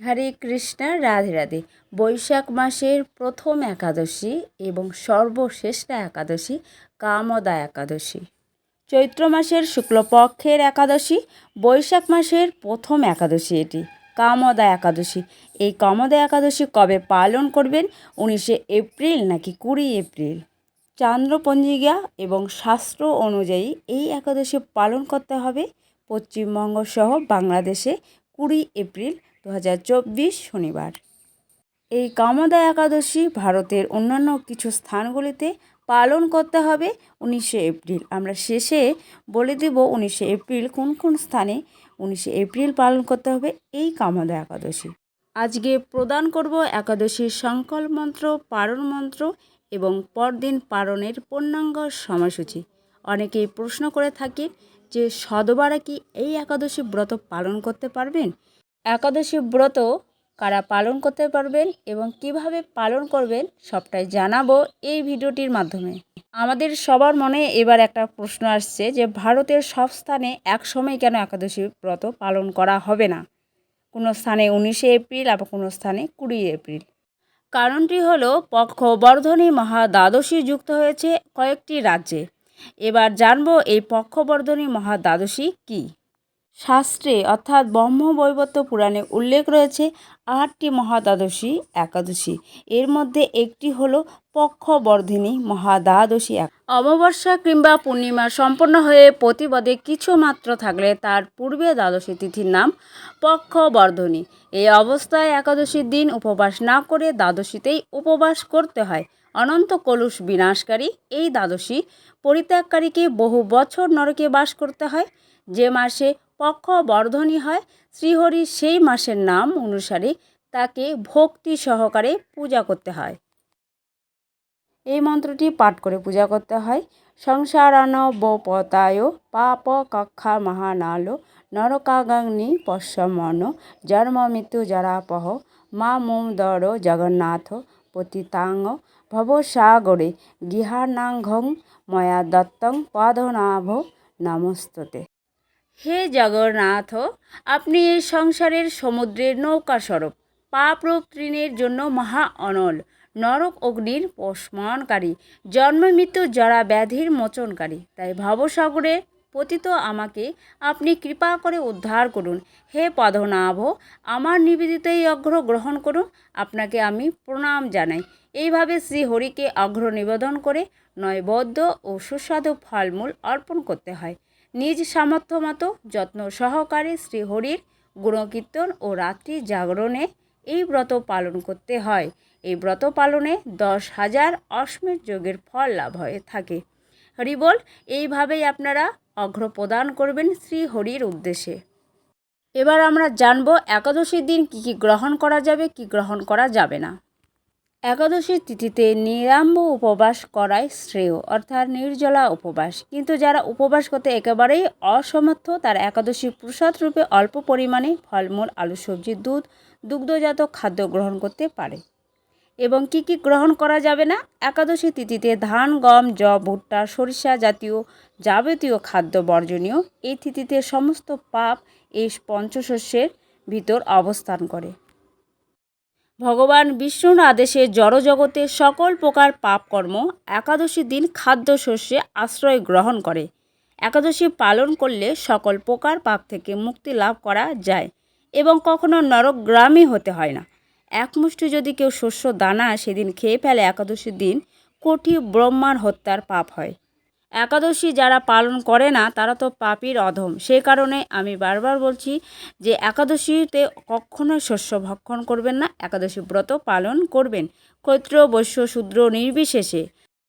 হরে কৃষ্ণ, রাধে রাধে। বৈশাখ মাসের প্রথম একাদশী এবং সর্বশ্রেষ্ঠ একাদশী কামদা একাদশী। চৈত্র মাসের শুক্লপক্ষের একাদশী, বৈশাখ মাসের প্রথম একাদশী এটি, কামদা একাদশী। এই কামদা একাদশী কবে পালন করবেন? উনিশে এপ্রিল নাকি কুড়ি এপ্রিল? চান্দ্রপঞ্জিকা এবং শাস্ত্র অনুযায়ী এই একাদশী পালন করতে হবে। পশ্চিমবঙ্গ সহ বাংলাদেশে কুড়ি এপ্রিল দু হাজার চব্বিশ শনিবার। এই কামদা একাদশী ভারতের অন্যান্য কিছু স্থানগুলিতে পালন করতে হবে উনিশে এপ্রিল। আমরা শেষে বলে দেব উনিশে এপ্রিল কোন কোন স্থানে উনিশে এপ্রিল পালন করতে হবে এই কামদা একাদশী। আজকে প্রদান করব একাদশীর সংকল্প মন্ত্র, পারণ মন্ত্র এবং পরদিন পারণের পূর্ণাঙ্গ সময়সূচি। অনেকেই প্রশ্ন করে থাকে যে সদবারে কি এই একাদশী ব্রত পালন করতে পারবেন? একাদশী ব্রত কারা পালন করতে পারবেন এবং কীভাবে পালন করবেন সবটাই জানাব এই ভিডিওটির মাধ্যমে। আমাদের সবার মনে এবার একটা প্রশ্ন আসছে যে, ভারতের সব স্থানে একসময় কেন একাদশী ব্রত পালন করা হবে না? কোনো স্থানে উনিশে এপ্রিল, আবার কোনো স্থানে কুড়ি এপ্রিল। কারণটি হলো পক্ষবর্ধনী মহা দ্বাদশী যুক্ত হয়েছে কয়েকটি রাজ্যে। এবার জানব এই পক্ষবর্ধনী মহা দ্বাদশী কী? শাস্ত্রে, অর্থাৎ ব্রহ্মবৈবর্ত পুরাণে উল্লেখ রয়েছে আটটি মহাদ্বাদশী একাদশী। এর মধ্যে একটি হলো পক্ষবর্ধিনী মহাদ্বাদশী এক। অমাবস্যা কিংবা পূর্ণিমা সম্পন্ন হয়ে প্রতিপদে কিছু মাত্র থাকলে তার পূর্বে দ্বাদশী তিথির নাম পক্ষবর্ধনী। এই অবস্থায় একাদশীর দিন উপবাস না করে দ্বাদশীতেই উপবাস করতে হয়। অনন্ত কলুষ বিনাশকারী এই দ্বাদশী পরিত্যাগকারীকে বহু বছর নরকে বাস করতে হয়। যে মাসে পক্ষ বর্ধনী হয়। শ্রীহরি সেই মাসের নাম অনুসারে তাকে ভক্তি সহকারে পূজা করতে হয়। এই মন্ত্রটি পাঠ করে পূজা করতে হয়। সংসারানবপতায় পাপ কক্ষা মহানালো নরকাগাগ্নি পশ্যমন জন্ম মৃত্যু জরাপহ মা মোম দর জগন্নাথ পতিতাঙ্গ ভবসাগরে গৃহানাঘং ময়া দত্তং পদনাভ নমস্ততে। জগন্নাথ, আপনি এই সংসারের সমুদ্রের নৌকা স্বরূপ পাপরূপ তৃণের জন্য মহা অনল, নরক অগ্নির পশমনকারী জন্ম জরা ব্যাধির মোচনকারী। তাই ভবসাগরে পতিত আমাকে আপনি কৃপা করে উদ্ধার করুন। হে পদনাভ আমার নিবেদিত এই অগ্র গ্রহণ করুন, আপনাকে আমি প্রণাম জানাই। এইভাবে শ্রী হরিকে অগ্র নিবেদন করে নৈবদ্য ও সুস্বাদু ফলমূল অর্পণ করতে হয়। নিজ সামর্থ্য মতো যত্ন সহকারে শ্রীহরির গুণকীর্তন ও রাত্রি জাগরণে এই ব্রত পালন করতে হয়। এই ব্রত পালনে দশ হাজার অশ্মের যোগের ফল লাভ হয়ে থাকে। হরিবল, এইভাবেই আপনারা অঘ্র প্রদান করবেন শ্রী হরির উদ্দেশ্যে। এবার আমরা জানব একাদশীর দিন কী কী গ্রহণ করা যাবে, কি গ্রহণ করা যাবে না। একাদশীর তিথিতে নিরাম্ব উপবাস করাই শ্রেয়, অর্থাৎ নির্জলা উপবাস। কিন্তু যারা উপবাস করতে একেবারেই অসমর্থ, তারা একাদশী প্রসাদ রূপে অল্প পরিমাণে ফলমূল, আলু, সবজি, দুধ, দুগ্ধজাত খাদ্য গ্রহণ করতে পারে। এবং কি কি গ্রহণ করা যাবে না? একাদশী তিথিতে ধান, গম জব ভুট্টা, সরিষা জাতীয় যাবতীয় খাদ্য বর্জনীয়। এই তিথিতে সমস্ত পাপ এই পঞ্চশস্যের ভিতর অবস্থান করে। ভগবান বিষ্ণুর আদেশে জড়জগতে সকল প্রকার পাপকর্ম একাদশী দিন খাদ্যশস্যে আশ্রয় গ্রহণ করে। একাদশী পালন করলে সকল প্রকার পাপ থেকে মুক্তি লাভ করা যায় এবং কখনো নরকগ্রামী হতে হয় না। একমুষ্টি যদি কেউ শস্য দানা সেদিন খেয়ে ফেলে একাদশীর দিন, কোটি ব্রহ্মার হত্যার পাপ হয়। একাদশী যারা পালন করে না, তারা তো পাপির অধম। সেই কারণে আমি বারবার বলছি যে, একাদশীতে কখনোই শস্য ভক্ষণ করবেন না, একাদশী ব্রত পালন করবেন। কৈত্র বৈশ্য, শূদ্র, নির্বিশেষে।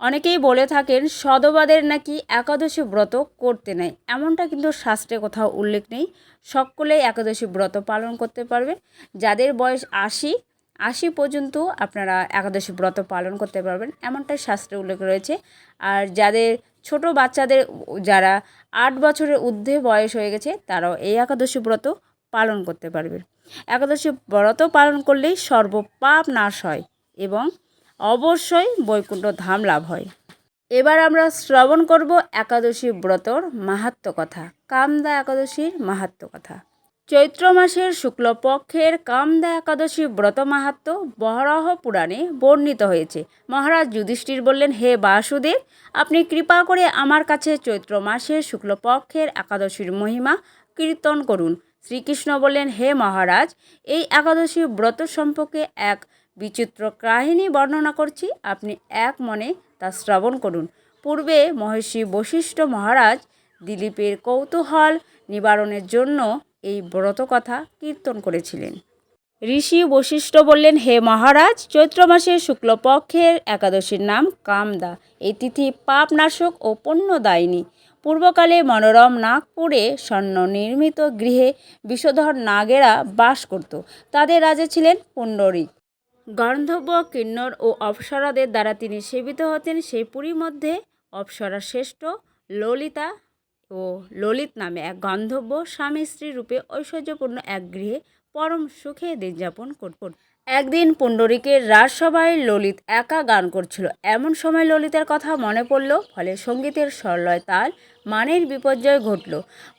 অনেকেই বলে থাকেন, সদবাদের নাকি একাদশী ব্রত করতে নেই। এমনটা কিন্তু শাস্ত্রে কোথাও উল্লেখ নেই। সকলেই একাদশী ব্রত পালন করতে পারবেন। যাদের বয়স আশি আশি পর্যন্ত আপনারা একাদশী ব্রত পালন করতে পারবেন। এমনটাই শাস্ত্রে উল্লেখ রয়েছে। আর যাদের ছোট বাচ্চাদের যারা আট বছরের ঊর্ধ্বে বয়স হয়ে গেছে, তারাও এই একাদশী ব্রত পালন করতে পারবে। একাদশী ব্রত পালন করলেই সর্বপাপ নাশ হয় এবং অবশ্যই বৈকুণ্ঠ ধাম লাভ হয়। এবার আমরা শ্রবণ করব একাদশী ব্রতর মাহাত্ম কথা, কামদা একাদশীর মাহাত্ম কথা। চৈত্র মাসের শুক্লপক্ষের কামদা একাদশী ব্রত মাহাত্ম বরাহ পুরাণে বর্ণিত হয়েছে। মহারাজ যুধিষ্ঠির বললেন, হে বাসুদেব, আপনি কৃপা করে আমার কাছে চৈত্র মাসের শুক্লপক্ষের একাদশীর মহিমা কীর্তন করুন। শ্রীকৃষ্ণ বললেন, হে মহারাজ, এই একাদশী ব্রত সম্পর্কে এক বিচিত্র কাহিনী বর্ণনা করছি। আপনি এক মনে তা শ্রবণ করুন। পূর্বে মহর্ষি বশিষ্ঠ মহারাজ দিলীপের কৌতূহল নিবারণের জন্য এই ব্রত কথা কীর্তন করেছিলেন। ঋষি বশিষ্ঠ বললেন, হে মহারাজ, চৈত্র মাসের শুক্লপক্ষের একাদশীর নাম কামদা। এই তিথি পাপনাশক ও পুণ্যদায়িনী। পূর্বকালে মনোরম নাগপুরে স্বর্ণ নির্মিত গৃহে বিষধর নাগেরা বাস করত। তাদের রাজা ছিলেন পুণ্ডরিক। গন্ধর্ব কিন্নর ও অপ্সরাদের দ্বারা তিনি সেবিত হতেন। সেই পুরীর মধ্যে অপ্সরা শ্রেষ্ঠ, ললিতা ও ললিত নামে এক গন্ধর্ব স্বামী স্ত্রী রূপে ঐশ্বর্যপূর্ণ এক গৃহে পরম সুখে দিন যাপন করত একদিন পুণ্ডরিকের রাজসভায় ললিত একা গান করছিল। এমন সময় ললিতের কথা মনে পড়ল, ফলে সঙ্গীতের সরলয় তাল মানের বিপর্যয় ঘটল।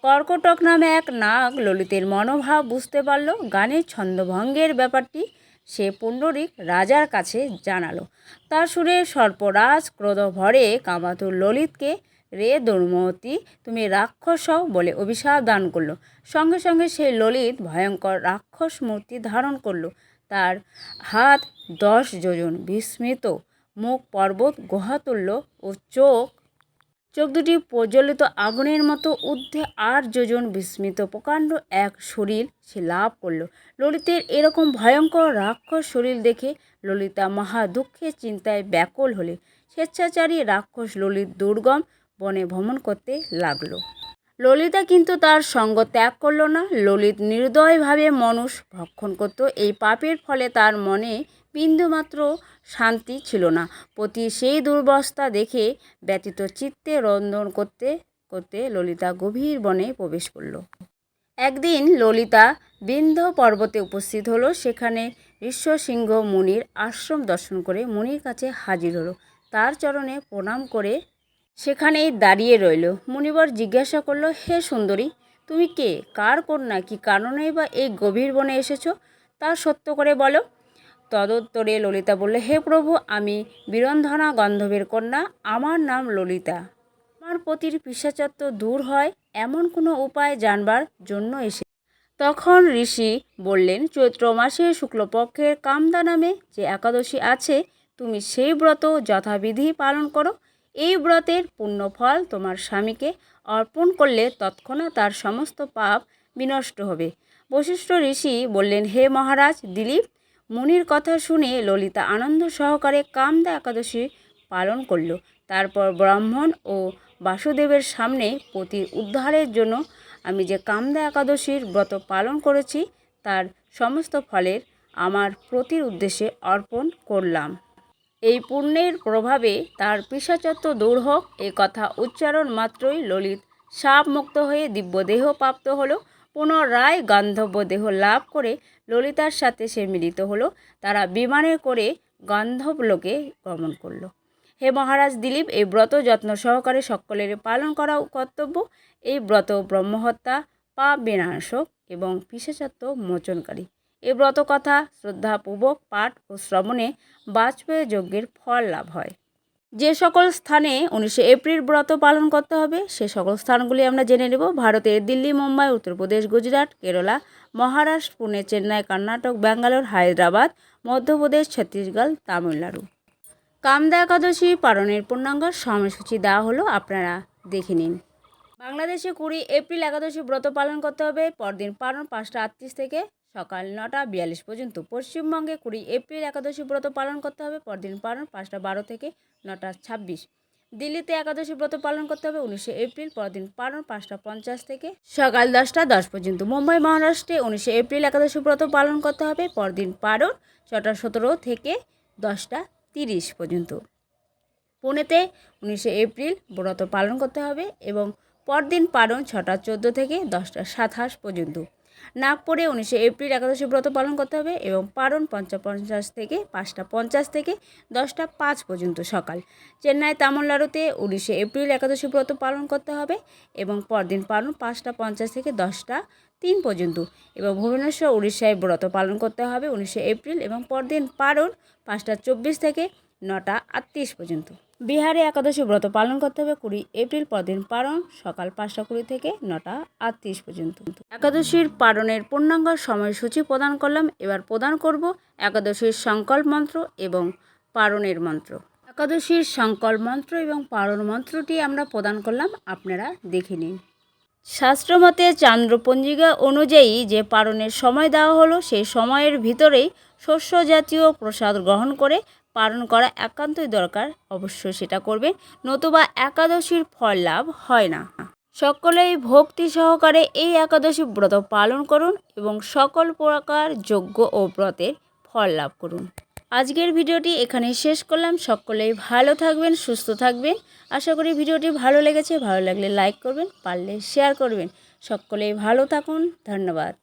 কর্কটক নামে এক নাগ ললিতের মনোভাব বুঝতে পারল, গানের ছন্দভঙ্গের ব্যাপারটি সে পুণ্ডরিক রাজার কাছে জানালো। তার সুরে সর্পরাজ ক্রোধ ভরে কামাতুর ললিতকে রে দুর্মতি, তুমি রাক্ষস হও বলে অভিশাপ দান করল। সঙ্গে সঙ্গে সেই ললিত, ভয়ঙ্কর রাক্ষস মূর্তি ধারণ করল। তার হাত দশ যোজন বিস্মিত মুখ পর্বত গুহাতুল্য ও চোখ চোখ দুটি প্রজ্বলিত আগুনের মতো ঊর্ধ্বে আট যোজন বিস্মিত প্রকাণ্ড এক শরীর সে লাভ করল। ললিতের এরকম ভয়ঙ্কর রাক্ষস শরীর দেখে ললিতা মহা দুঃখে চিন্তায় ব্যাকুল হলে। স্বেচ্ছাচারী রাক্ষস ললিত দুর্গম বনে ভ্রমণ করতে লাগল। ললিতা কিন্তু তার সঙ্গ ত্যাগ করল না। ললিত নির্দয়ভাবে মানুষ ভক্ষণ করত। এই পাপের ফলে তার মনে বিন্দুমাত্র শান্তি ছিল না। প্রতি সেই দুর্বস্থা দেখে ব্যতীত চিত্তে রন্ধন করতে করতে ললিতা গভীর বনে প্রবেশ করল। একদিন ললিতা বিন্ধ পর্বতে উপস্থিত হলো। সেখানে ঋষ্যসিংহ মুনির আশ্রম দর্শন করে মুনির কাছে হাজির হলো। তার চরণে প্রণাম করে সেখানেই দাঁড়িয়ে রইল। মুনিবর জিজ্ঞাসা করল, হে সুন্দরী, তুমি কে? কার কন্যা? কি কারণেই বা এই গভীর বনে এসেছ? তা সত্য করে বলো। তদুত্তরে ললিতা বললে, হে প্রভু, আমি বীরন্ধনা গন্ধবের কন্যা। আমার নাম ললিতা। আমার পতির পিসাচত্ব দূর হয়, এমন কোনো উপায় জানবার জন্য এসে তখন ঋষি বললেন, চৈত্র মাসে শুক্লপক্ষের কামদা নামে যে একাদশী আছে, তুমি সেই ব্রত যথাবিধি পালন করো। এই ব্রতের পুণ্যফল তোমার স্বামীকে অর্পণ করলে তৎক্ষণাৎ তার সমস্ত পাপ বিনষ্ট হবে। বশিষ্ঠ ঋষি বললেন, হে মহারাজ দিলীপ, মুনির কথা শুনে ললিতা আনন্দ সহকারে কামদা একাদশী পালন করল। তারপর ব্রাহ্মণ ও বাসুদেবের সামনে পতির উদ্ধারের জন্য আমি যে কামদা একাদশীর ব্রত পালন করেছি, তার সমস্ত ফলের আমার প্রতির উদ্দেশ্যে অর্পণ করলাম। এই পুণ্যের প্রভাবে তার পিসাচত্ব দূর হোক, এ কথা উচ্চারণ মাত্রই ললিত। সাপ মুক্ত হয়ে দিব্যদেহ প্রাপ্ত হলো, পুনরায় গান্ধর্ব দেহ লাভ করে ললিতার সাথে সে মিলিত হলো। তারা বিমানে করে গান্ধব লোকে গমন করল। হে মহারাজ দিলীপ, এই ব্রত যত্ন সহকারে সকলের পালন করা কর্তব্য। এই ব্রত ব্রহ্মহত্যা, পাপ বিনাশক এবং পিসাচত্ব মোচনকারী। এই ব্রত কথা শ্রদ্ধাপূর্বক পাঠ ও শ্রবণে বাজপেয়ী যজ্ঞের ফল লাভ হয়। যে সকল স্থানে উনিশে এপ্রিল ব্রত পালন করতে হবে, সে সকল স্থানগুলি আমরা জেনে নেব। ভারতের দিল্লি, মুম্বাই, উত্তরপ্রদেশ, গুজরাট, কেরালা, মহারাষ্ট্র, পুনে, চেন্নাই, কর্ণাটক, ব্যাঙ্গালোর, হায়দ্রাবাদ, মধ্যপ্রদেশ, ছত্তিশগড়, তামিলনাড়ু। কামদা একাদশী পালনের পূর্ণাঙ্গ সময়সূচি দেওয়া হলো, আপনারা দেখে নিন। বাংলাদেশে কুড়ি এপ্রিল একাদশী ব্রত পালন করতে হবে, পরদিন পালন পাঁচটা আটত্রিশ থেকে সকাল নটা বিয়াল্লিশ পর্যন্ত পশ্চিমবঙ্গে কুড়ি এপ্রিল একাদশী ব্রত পালন করতে হবে, পরদিন পালন পাঁচটা বারো থেকে নটা ছাব্বিশ। দিল্লিতে একাদশী ব্রত পালন করতে হবে উনিশে এপ্রিল, পরদিন পালন পাঁচটা পঞ্চাশ থেকে সকাল দশটা দশ পর্যন্ত। মুম্বাই, মহারাষ্ট্রে উনিশে এপ্রিল একাদশী ব্রত পালন করতে হবে, পরদিন পালন ছটা সতেরো থেকে দশটা তিরিশ পর্যন্ত। পুনেতে উনিশে এপ্রিল ব্রত পালন করতে হবে এবং পরদিন পালন ছটা চোদ্দ থেকে দশটা সাতাশ পর্যন্ত। নাগপুরে উনিশে এপ্রিল একাদশী ব্রত পালন করতে হবে এবং পারণ পঞ্চা পঞ্চাশ থেকে পাঁচটা পঞ্চাশ থেকে দশটা পাঁচ পর্যন্ত সকাল। চেন্নাই তামিলনাড়ুতে উনিশে এপ্রিল একাদশী ব্রত পালন করতে হবে এবং পরদিন পালন পাঁচটা পঞ্চাশ থেকে দশটা তিন পর্যন্ত এবং ভুবনেশ্বর উড়িষ্যায় ব্রত পালন করতে হবে উনিশে এপ্রিল এবং পরদিন পারণ পাঁচটা চব্বিশ থেকে নটা আটত্রিশ পর্যন্ত। বিহারে একাদশী ব্রত পালন করতে হবে কুড়ি এপ্রিল পরদিন পারণ, সকাল পাঁচটা কুড়ি থেকে নটা আটত্রিশ পর্যন্ত। একাদশীর পারণের পূর্ণাঙ্গ সময়সূচি প্রদান করলাম। এবার প্রদান করব একাদশীর সংকল্প মন্ত্র এবং পারণের মন্ত্র। একাদশীর সংকল্প মন্ত্র এবং পারণ মন্ত্রটি আমরা প্রদান করলাম। আপনারা দেখে নিন। শাস্ত্রমতে চান্দ্রপঞ্জিকা অনুযায়ী যে পারণের সময় দেওয়া হলো সেই সময়ের ভিতরেই শস্য জাতীয় প্রসাদ গ্রহণ করে পালন করা একান্তই দরকার। অবশ্যই সেটা করবেন নতুবা একাদশীর ফল লাভ হয় না। সকলেই ভক্তি সহকারে এই একাদশী ব্রত পালন করুন এবং সকল প্রকার যজ্ঞ ও ব্রতের ফল লাভ করুন। আজকের ভিডিওটি এখানে শেষ করলাম। সকলেই ভালো থাকবেন, সুস্থ থাকবেন। আশা করি ভিডিওটি ভালো লেগেছে। ভালো লাগলে লাইক করবেন, পারলে শেয়ার করবেন। সকলেই ভালো থাকুন। ধন্যবাদ।